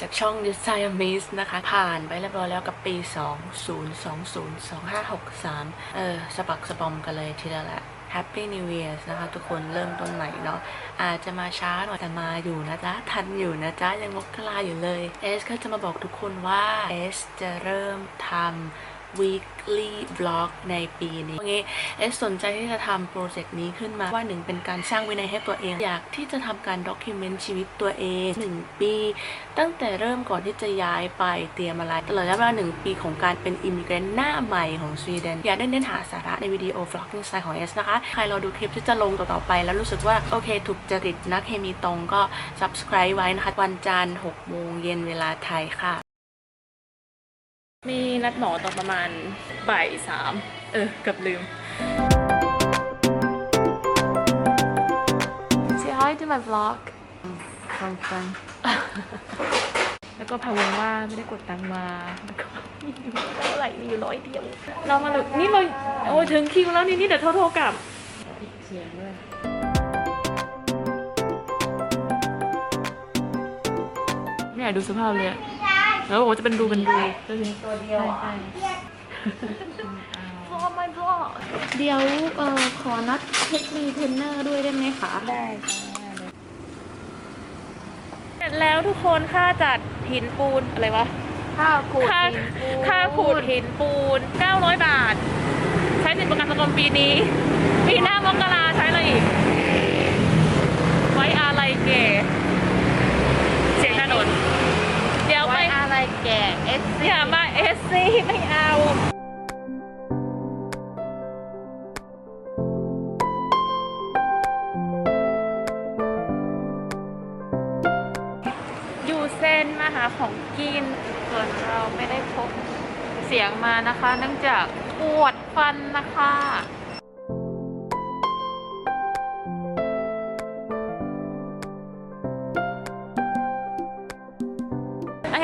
จากช่อง The Siamese นะคะ ผ่านไปเรียบร้อยแล้วกับปี 20202563 เออ สปักสปอมกันเลยทีเดียวแหละ Happy New Year นะคะ ทุกคนเริ่มต้นใหม่เนาะอาจจะมาช้าหน่อยแต่มาอยู่นะจ๊ะ ทันอยู่นะจ๊ะ ยังมกราอยู่เลย เอสก็จะมาบอกทุกคนว่าเอสจะเริ่มทำ weekly vlog ในปีนี้โอเคเอสสนใจที่จะทำโปรเจกต์นี้ขึ้นมาว่าหนึ่งเป็นการสร้างวินัยให้ตัวเอง อยากที่จะทำการด็อกิเมนต์ชีวิตตัวเองหนึ่งปี ตั้งแต่เริ่มก่อนที่จะย้ายไปเตรียมอะไรตลอดระยะเวลาหนึ่งปีของการเป็นอิมิเกรนต์หน้าใหม่ของสวีเดน อยากได้เน้นหาสาระในวิดีโอ vlogging style ของเอสนะคะ ใครรอดูคลิปที่จะลงต่อๆไป แล้วรู้สึกว่า โอเค ถูกจริตนักเคมีตรงก็ subscribe ไว้นะคะ วันจันทร์6โมงเย็นเวลาไทยค่ะ มีนัดหมอตอนประมาณบ่ายสามเออเกือบลืม Say hi to my vlog ฟังฟังแล้วก็พะวงว่าไม่ได้กดตังค์มาแล้วก็มีอยู่เท่าไหร่มีอยู่ร้อยเดียว เรามาเลยนี่เราโอ้ยถึงคิวแล้วนี่นี่เดี๋ยวโทรโทรกลับเสียงด้วยไม่อยากดูสภาพเลยอะ แล้วบอกว่าจะเป็นดูเป็นดูตัวเดียวใช่พอไม่พอเดี๋ยวเอ่อขอนัดเทคนิคเทรนเนอร์ด้วยได้ไหมคะ ได้เสร็จแล้วทุกคนค่าจัดหินปูนอะไรวะข้าวขูดค่าหินปูนค่าขูดหินปูน 900 บาท ใช้สิทธิประกันสังคมปีนี้ ปีหน้ามกราใช้อะไรอีก ไว้อะไรเก๋เสียงถนนเดี๋ยวไป ไว้อะไร แก่เอสอย่ามาเอสซีไม่เอาอยู่เส้นมาหาของกินส่วนเราไม่ได้พบเสียงมานะคะ เนื่องจากปวดฟันนะคะ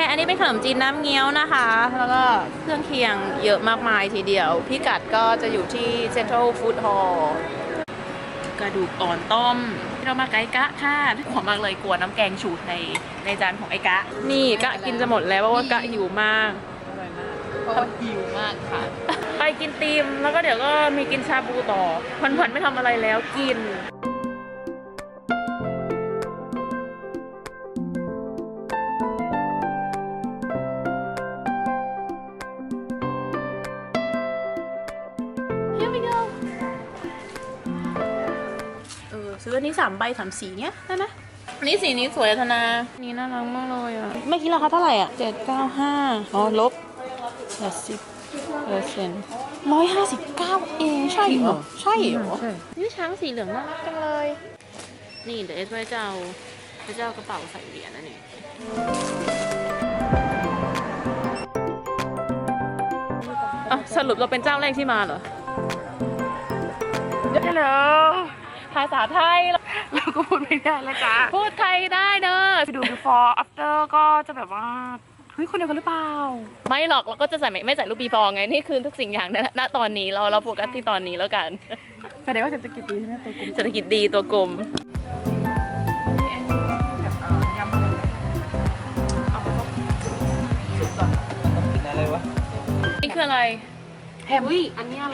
อเคอันนี้เป็นขนมจีนน้ำเงี้ยวนะคะ แล้วก็เครื่องเคียงเยอะมากมายทีเดียว พิกัดก็จะอยู่ที่ Central Food Hall กระดูกอ่อนต้ม เรามาไกกะค่ะหัวมากเลยกลัวน้ำแกงฉูดในในจานของไอ้กะ นี่กะกินจะหมดแล้วเพราะว่ากะหิวมากเพราะว่าหิวมากค่ะ ไปกินตีมแล้วก็เดี๋ยวก็มีกินชาบูต่อพันพันๆไม่ทำอะไรแล้วกิน ซื้ออันนี้สามใบสามสีเนี้ยได้ไหมอันนี้สีนี้สวยอะธนา นี่น่ารักมากเลยอะไม่คิดราคาเท่าไหร่อะเจ็ดเก้าห้าอ๋อลบแปดสิบเปอร์เซ็นต์ร้อยห้าสิบเก้าเองใช่เหรอใช่เหรอนี่ช้างสีเหลืองน่ารักจังเลย นี่เดี๋ยวเอสไว้จะเอาจะเอากระเป๋าใส่เหรียญนะนี่อะสรุปเราเป็นเจ้าแรกที่มาเหรอฮัลโหล ภาษาไทย เราก็พูดไม่ได้แล้วจ้าพูดไทยได้เด้อไปดู before after ก็จะแบบว่าเฮ้ยคนเดียวกันหรือเปล่า ไม่หรอกเราก็จะใส่ไม่ไม่ใส่รูปปีฟองไง นี่คือทุกสิ่งอย่างณณตอนนี้เราเราโฟกัสที่ตอนนี้แล้วกันแสดงว่าเศรษฐกิจดีใช่ไหมตัวกลมเศรษฐกิจดีตัวกลมอะไรวะนี่คืออะไรแฮมอุ้ยอันนี้อะไร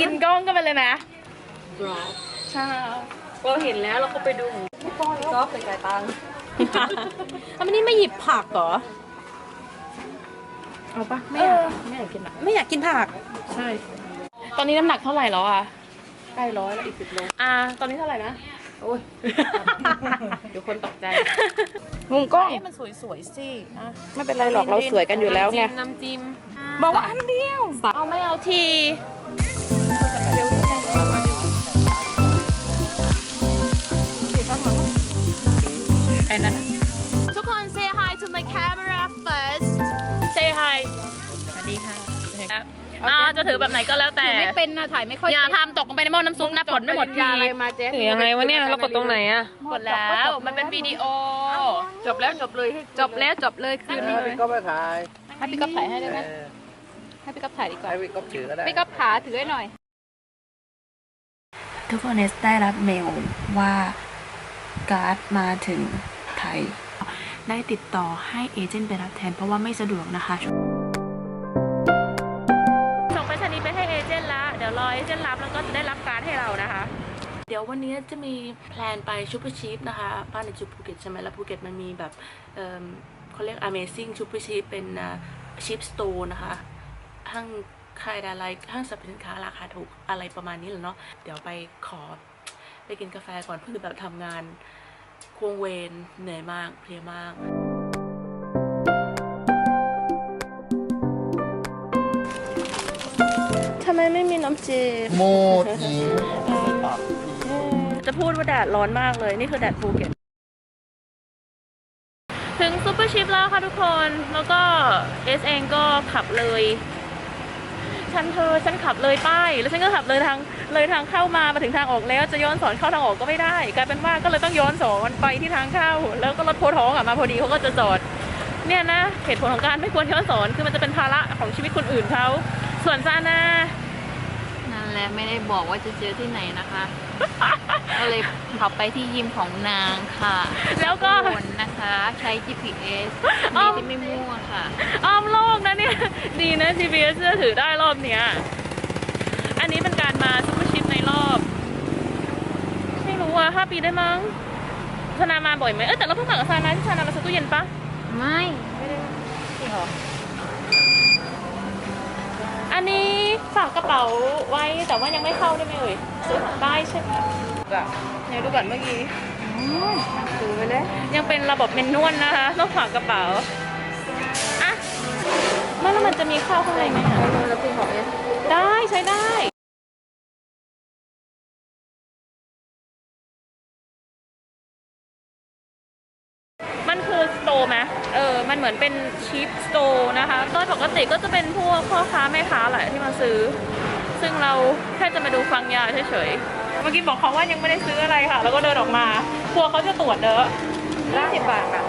กินกล้องกันไปเลยนะกรอบใช่เราเห็นแล้วเราก็ไปดูก็เป็นจ่ายตังค์ทำไมนี่ไม่หยิบผักเหรอ เอาปะไม่อยากไม่อยากกินอะไม่อยากกินผัก ใช่ ตอนนี้น้ำหนักเท่าไหร่แล้วอะใกล้ร้อยแล้วอีกสิบโลอ่า ตอนนี้เท่าไหร่นะโอ้ยเดี๋ยวคนตกใจมุมกล้องมันสวยๆสิอะไม่เป็นไรหรอกเราสวยกันอยู่แล้วไงน้ำจิ้มบอกว่าอันเดียวเอาไม่เอาที อ้นั่นทุกคน say hi to my camera first say hi สวัสดีค่ะอ่าจะถือแบบไหนก็แล้วแต่ไม่เป็นนะถ่ายไม่ค่อยอย่าทำตกลงไปในหม้อน้ำซุปนะผลไม่หมดทีอะไรมาเจ๊ถือยังไงวะเนี่ยเรากดตรงไหนอะหมดแล้วมันเป็นวิดีโอ จบแล้วจบเลยจบแล้วจบเลยคืนนี้พี่ก็ไปถ่ายให้พี่ก๊อฟถ่ายให้ได้ไหมเออให้พี่ก๊อฟถ่ายดีกว่าให้พี่ก็ถือก็ได้พี่ก๊อฟขาถือให้หน่อย ทุกคนเนสได้รับเมลว่าการ์ดมาถึง ไทย ได้ติดต่อให้เอเจนต์ไปรับแทนเพราะว่าไม่สะดวกนะคะส่งไปรษณีย์ไปให้เอเจนต์ละเดี๋ยวรอเอเจนต์รับแล้วก็จะได้รับการดให้เรานะคะเดี๋ยววันนี้จะมีแพลนไปชูเปอร์ชีฟนะคะบ้านในจูภูเก็ตใช่ไหมแล้วภูเก็ตมันมีแบบเอิ่มเขาเรียก Amazing ชูเปอร์ชีฟเป็นชิปสโตร์นะคะห้างขายอะไรห้างสรรพสินค้าราคาถูกอะไรประมาณนี้แหละเนาะเดี๋ยวไปขอไปกินกาแฟก่อนเพื่อแบบทำงาน ควงเวรเหนื่อยมากเพลียมากทำไมไม่มีน้ำจีบโมดหญิงจะพูดว่าแดดร้อนมากเลย นี่คือแดดภูเก็ตถึงซูเปอร์ชิปแล้วค่ะทุกคน แล้วก็เอสเองก็ขับเลย ฉันเธอฉันขับเลยป้ายแล้วฉันก็ขับเลยทางเลยทางเข้ามามาถึงทางออกแล้วจะย้อนสอนเข้าทางออกก็ไม่ได้กลายเป็นว่าก็เลยต้องย้อนสอนไปที่ทางเข้า แล้วก็รถโพท้องอะมาพอดีเขาก็จะจอดเนี่ยนะเหตุผลของการไม่ควรย้อนสอนคือมันจะเป็นภาระของชีวิตคนอื่นเขาส่วนซานานั่นแหละไม่ได้บอกว่าจะเจอที่ไหนนะคะ ก็เลยขับไปที่ยิมของนางค่ะแล้วก็วนนะคะใช้ GPS อ้านี่วที่ไม่มั่วค่ะ อ้อมโลกนะเนี่ย ดีนะ GPS เชื่อถือได้รอบเนี้ย อันนี้เป็นการมาซูเปอร์ชิปในรอบ ไม่รู้ว่าห้าปีได้มั้งธนามาบ่อยไหมเออแต่เราเพิ่งมากับซานาที่ซานามาซื้อตู้เย็นปะไม่อันนี้ฝากกระเป๋าไว้แต่ว่ายังไม่เข้าได้ไหมเอ่ย ซื้อได้ใช่ไหมอะไหนดูก่อนเมื่อกี้ดูไปเลย ยังเป็นระบบเมนนวลนะคะ ต้องฝากกระเป๋าอะไม่แล้วมันจะมีเข้าข้างในไหมอะเราเป็นของเอสได้ใช้ได้มันคือสโตร์ไหมเออ มันเหมือนเป็นชีพสโตร์นะคะ โดยปกติก็จะเป็นพวกพ่อค้าแม่ค้าแหละที่มาซื้อ ซึ่งเราแค่จะมาดูฟังยาเฉยๆ เมื่อกี้บอกเขาว่ายังไม่ได้ซื้ออะไรค่ะ แล้วก็เดินออกมากลัวเขาจะตรวจเด้อยี่สิบบาทค่ะ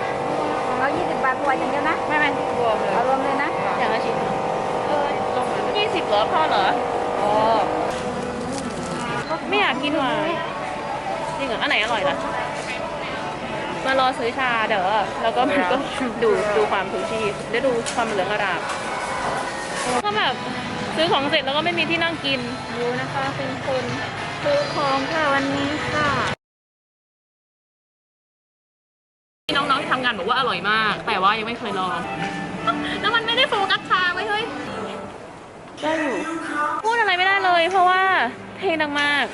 เรา20บาทตัวอย่างเดียวนะ ไม่ไม่รวมเลยเอารวมเลยนะ อย่างละชิ้นเออลงยี่สิบเหรอพ่อเหรอ อ๋อ ไม่อยากกินหวานจริงเหรอ อันไหนอร่อยล่ะมารอซื้อชาเด้อ แล้วก็มันก็ดูดูความถูชีพได้ดูความเหลืองอร่ามก็แบบ ซื้อของเสร็จแล้วก็ไม่มีที่นั่งกิน ดูนะคะเป็นคนซื้อของค่ะวันนี้ค่ะน้องๆที่ทำงานบอกว่าอร่อยมาก แต่ว่ายังไม่เคยลอง แล้วมันไม่ได้โฟกัสชาไว้เฮ้ยได้อยู่พูดอะไรไม่ได้เลย เพราะว่าเพลงดังมาก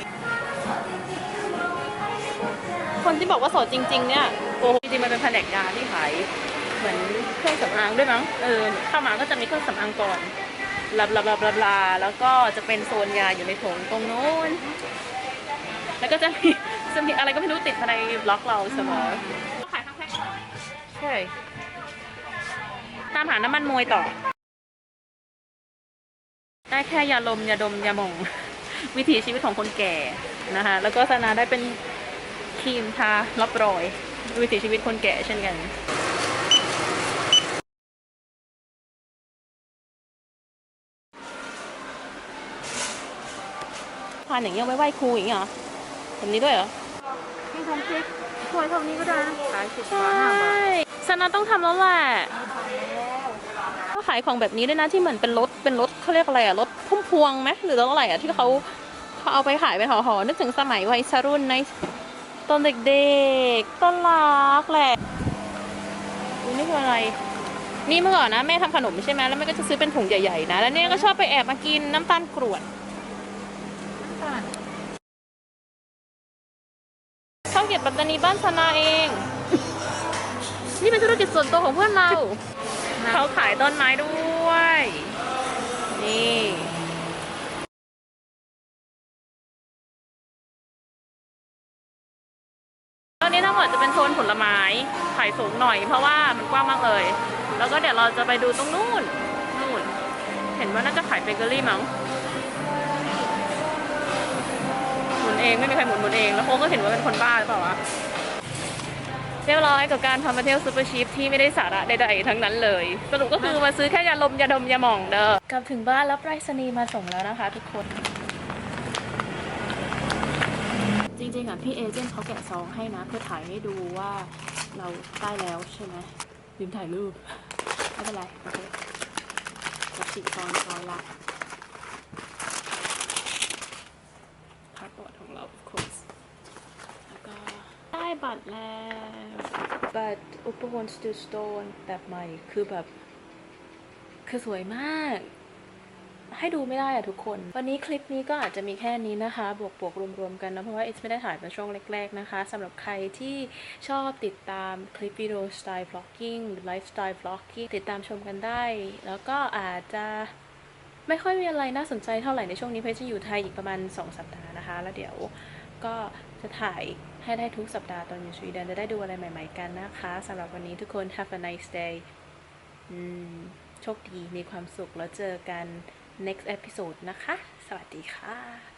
คนที่บอกว่าโสดจริง ๆ เนี่ยโกหกจริงๆมันเป็นแผนกยาที่ขายเหมือนเครื่องสำอางด้วยมั้งเออเข้ามาก็จะมีเครื่องสำอางก่อนบ ลาบลาบลาบลาบลาแล้วก็จะเป็นโซนยาอยู่ในถุงตรงโน้น แล้วก็จะมีจะมีอะไรก็ไม่รู้ติดภายในบล็อกเราเสมอขายทั้งแพ็คใช่ ตามหาน้ำมันมวยต่อ ได้แค่ยาลมยาดมยาหมอง วิถีชีวิตของคนแก่นะคะ แล้วก็สนาได้เป็นครีมทารับรอย วิถีชีวิตคนแก่เช่นกัน พานอย่างเงี้ยไว้ไหว้ครูอย่างเงี้ยเหรอแบบนี้ด้วยเหรอให้ทำเค้กถ้วยเท่านี้ก็ได้นะขายสิบใช่บาทห้าบาทสนาต้องทำแล้วแหละก็ขายของแบบนี้ด้วยนะที่เหมือนเป็นรถเป็นรถเขาเรียกอะไรอะรถพุ่มพวงไหมหรือรถอะไรอะที่เขาเขาเอาไปขายเป็นห่อๆนึกถึงสมัยวัยรุ่นในตอนเด็กๆต้นรักแหละอุ๊ยนี่คืออะไร นี่เมื่อก่อนนะแม่ทำขนมใช่ไหมแล้วแม่ก็จะซื้อเป็นถุงใหญ่ๆนะ แล้วเนี่ยก็ชอบไปแอบมากินน้ำตาลกรวด ช่องเก็บปัตตานีบ้านสนาเอง นี่เป็นธุรกิจส่วนตัวของเพื่อนเรา เขาขายต้นไม้ด้วย นี่ตอนนี้ทั้งหมดจะเป็นโซนผลไม้ขายสูงหน่อยเพราะว่ามันกว้างมากเลย แล้วก็เดี๋ยวเราจะไปดูตรงนู้น นู่น เห็นว่าน่าจะขายเบเกอรี่มั้ง นเองไม่มีใครหมุนหมุนเองแล้วโค้งก็เห็นว่าเป็นคนบ้าหรือเปล่าวะเรียบร้อยกับการทำมาเที่ยวซูเปอร์ชีพที่ไม่ได้สาระใดๆทั้งนั้นเลย สรุปก็คือมาซื้อแค่ยาลมยาดมยาหม่องเด้อกลับถึงบ้านแล้วไปรษณีย์มาส่งแล้วนะคะ ทุกคน จริงๆอะพี่เอเจนต์เขาแกะซองให้นะ เพื่อถ่ายให้ดูว่าเราได้แล้วใช่ไหมลืมถ่ายรูปไม่เป็นไรโอเคจะฉีกซองซอยละพาสปอร์ตของเรา of course แล้วก็ ได้บัตรแล้วบัตรอุปกรณ์ Still Stone แบบใหม่คือแบบ คือสวยมาก ให้ดูไม่ได้อะทุกคน วันนี้คลิปนี้ก็อาจจะมีแค่นี้นะคะ บวกบวกรวมๆกันนะ เพราะว่าเอสไม่ได้ถ่ายเป็นช่วงแรก ๆ นะคะสำหรับใครที่ชอบติดตามคลิปวิดีโอสไตล์ vlogging หรือไลฟ์สไตล์ vlogging ติดตามชมกันได้ แล้วก็อาจจะไม่ค่อยมีอะไรน่าสนใจเท่าไหร่ในช่วงนี้เพชรจะอยู่ไทยอีกประมาณ 2 สัปดาห์นะคะ แล้วเดี๋ยว ก็จะถ่ายให้ได้ทุกสัปดาห์ตอนอยู่สวีเดนจะได้ดูอะไรใหม่ ๆกันนะคะสำหรับวันนี้ทุกคน have a nice day โชคดีมีความสุขแล้วเจอกัน next episode นะคะ สวัสดีค่ะ